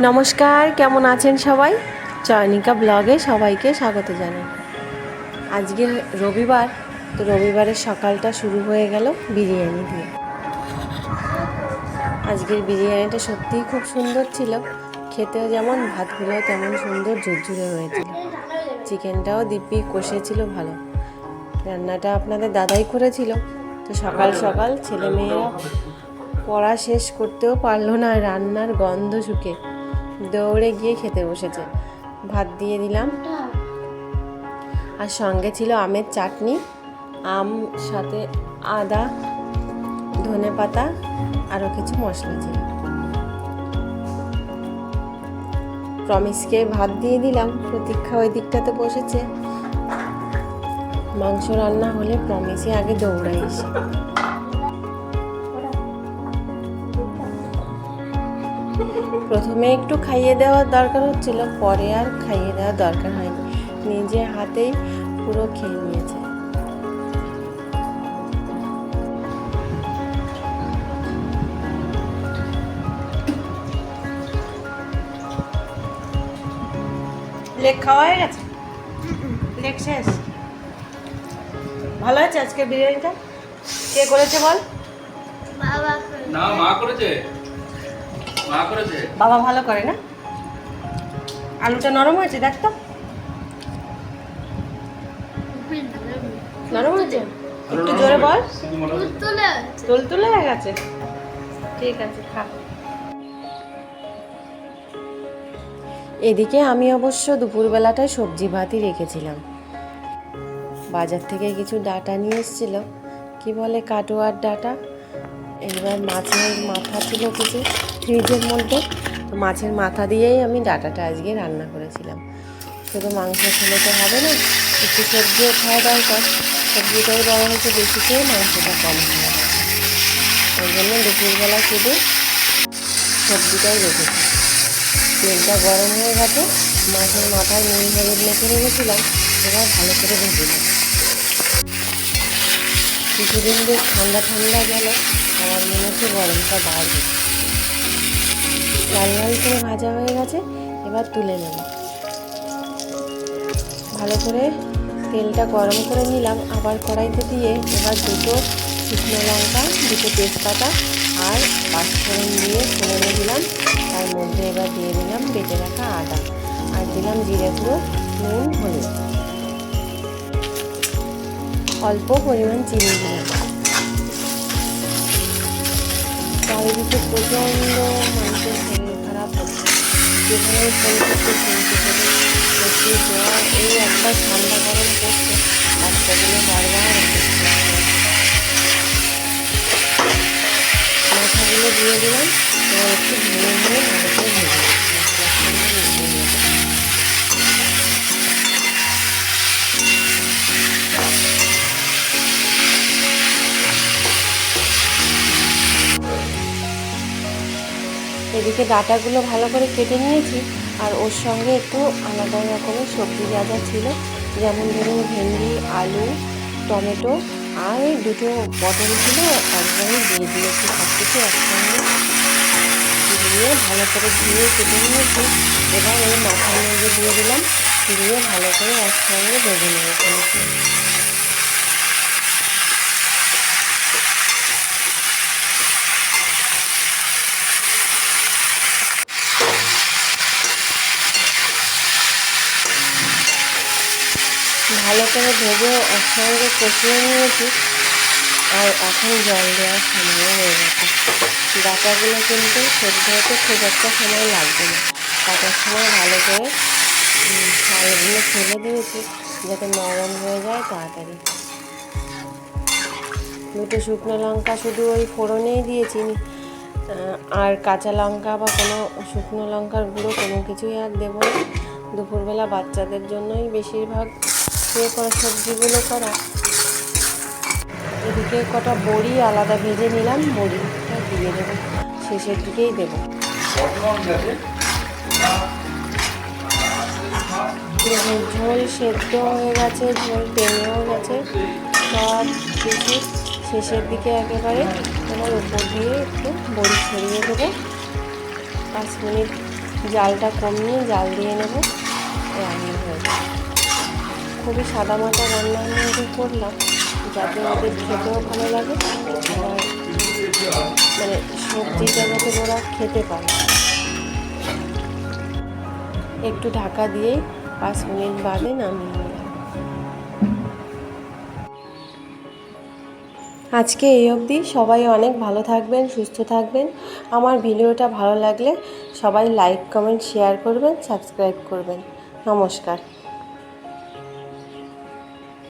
নমস্কার, কেমন আছেন সবাই? চয়নিকা ব্লগে সবাইকে স্বাগত জানাই। আজকে রবিবার, তো রবিবারের সকালটা শুরু হয়ে গেল বিরিয়ানি দিয়ে। আজকের বিরিয়ানিটা সত্যিই খুব সুন্দর ছিল। খেতেও যেমন, ভাতগুলোও তেমন সুন্দর ঝুরঝুরে হয়েছিল। চিকেনটাও দিব্যি কষেছিল ভালো। রান্নাটা আপনাদের দাদাই করেছিল। তো সকাল সকাল ছেলে মেয়েরা পড়া শেষ করতেও পারল না রান্নার গন্ধ শুকে। দৌড়ে গিয়ে খেতে বসেছে। ভাত দিয়ে দিলাম। আর সঙ্গে ছিল আমের চাটনি, আম, সাথে আদা, ধনে পাতা, আরও কিছু মশলা ছিল। প্রমিসকে ভাত দিয়ে দিলাম। প্রতীক্ষা ওই দিকটাতে বসেছে। মাংস রান্না হলে প্রমিসে আগে দৌড়াই এসে। প্রথমে একটু খাইয়ে দেওয়ার দরকার হচ্ছিল পরে আর খাইয়ে দেওয়ার দরকার হয়নি। নিজে হাতেই পুরো খেয়ে নিয়েছে। লেক খাওয়া হয়ে গেছে? লেক শেষ? ভালো আছে আজকে বিরিয়ানিটা? কে করেছে বল? বাবা না মা করেছে মা করেছে। বাবা ভালো করে না? আলুটা নরম হয়েছে দেখ তো। নরম হয়েছে? একটু জোরে বল। তুলে হয়ে গেছে। ঠিক আছে খা। এদিকে আমি অবশ্য দুপুরবেলাটায় সবজি ভাতই রেখেছিলাম। বাজার থেকে কিছু ডাটা নিয়ে এসেছিল। কি বলে কাটোয়ার ডাটা? এবার মাছের মাথা ছিল কিছু। ফ্রিজের মধ্যে। তো মাছের মাথা দিয়েই আমি ডাটাটা আজকে রান্না করেছিলাম। শুধু মাংস খেলে তো হবে না, একটু সবজিও খাওয়া দরকার। সবজিটাই বড় হচ্ছে বেশি খেয়ে মাংসটা কম খাওয়া ওই জন্য দুপুরবেলা শুধু সবজিটাই রেখেছি। তেলটা গরম হয়ে গেছে, মাছের মাথায় নুন, হলুদ মেখে রেখেছিলাম, এবার ভালো করে ভেজে নেব কিছুদিন বেশ ঠান্ডা ঠান্ডা গেল, আমার মনে হচ্ছে গরমটা বাড়বে। লাল লাল করে ভাজা হয়ে গেছে, এবার তুলে নেব। ভালো করে তেলটা গরম করে নিলাম, আবার কড়াইতে দিয়ে এবার দুটো শুকনো লঙ্কা, দুটো তেজপাতা আর পাঁচফোড়ন দিয়ে ফোড়নে দিলাম, তার মধ্যে এবার দিয়ে দিলাম বেটে রাখা আদা, আর দিলাম জিরে গুঁড়ো, নুন, হলুদ। অল্প পরিমাণ চিনি দিলাম চারিদিকে প্রচণ্ড হচ্ছে যেখানে ফোন করতে শুনতে হবে প্রচুর জ্বর এই একবার ঠান্ডা গরম করছে বাচ্চাগুলো বারবার মাথাগুলো দিয়ে দিলাম এবার একটু ধুয়ে ধুয়ে ভালো করে এদিকে ডাটাগুলো ভালো করে কেটে নিয়েছি আর ওর সঙ্গে একটু আলাদা রকমের সবজি যা যা ছিল। যেমন ধরুন ভেন্ডি, আলু, টমেটো আর দুটো পটল ছিল একবারে দিয়ে দিয়েছি সব কিছু একসঙ্গে। দিয়ে ভালো করে ধুয়ে কেটে নিয়েছি। এবার এই মাথার মধ্যে দিয়ে দিলাম। দিয়ে ভালো করে একসঙ্গে ভেজে নেব ভালো করে ভেজে একসঙ্গে কষিয়ে নিয়েছি। আর এখন জল দেওয়ার সময় হয়ে গেছে। ডাটাগুলো কিন্তু সেদ্ধ হতে খুব একটা সময় লাগবে না। কাটার সময় ভালো করে চালগুলো ফেলে দিয়েছি যাতে নরম হয়ে যায় তাড়াতাড়ি। দুটো শুকনো লঙ্কা শুধু ওই ফোড়নেই দিয়েছি। আর কাঁচা লঙ্কা বা কোনো শুকনো লঙ্কার গুঁড়ো কোনো কিছুই আর দেবো না। দুপুরবেলা বাচ্চাদের জন্যই বেশিরভাগ ইয়ে করা সবজিগুলো করা। এদিকে কটা বড়ি, আলাদা ভেজে নিলাম, বড়িটা দিয়ে দেবো। শেষের দিকেই দেবো। ঝোল সেদ্ধ হয়ে গেছে, ঝোল টেনেও গেছে। সব কিছু শেষের দিকে একেবারে তোমার উপর দিয়ে একটু বড়ি ছড়িয়ে দেবো। পাঁচ মিনিট জালটা কমিয়ে জাল দিয়ে নেব। রান্না হয়ে যাবে খুবই সাদামাটা রান্না আমি করলাম যাতে ওদের খেতেও ভালো লাগে মানে সবজিটা যাতে ওরা খেতে পারে। একটু ঢাকা দিয়ে পাঁচ মিনিট বাদে নামিয়ে নিলাম। আজকে এই অবধি সবাই অনেক ভালো থাকবেন, সুস্থ থাকবেন। আমার ভিডিওটা ভালো লাগলে সবাই লাইক কমেন্ট শেয়ার করবেন সাবস্ক্রাইব করবেন। নমস্কার।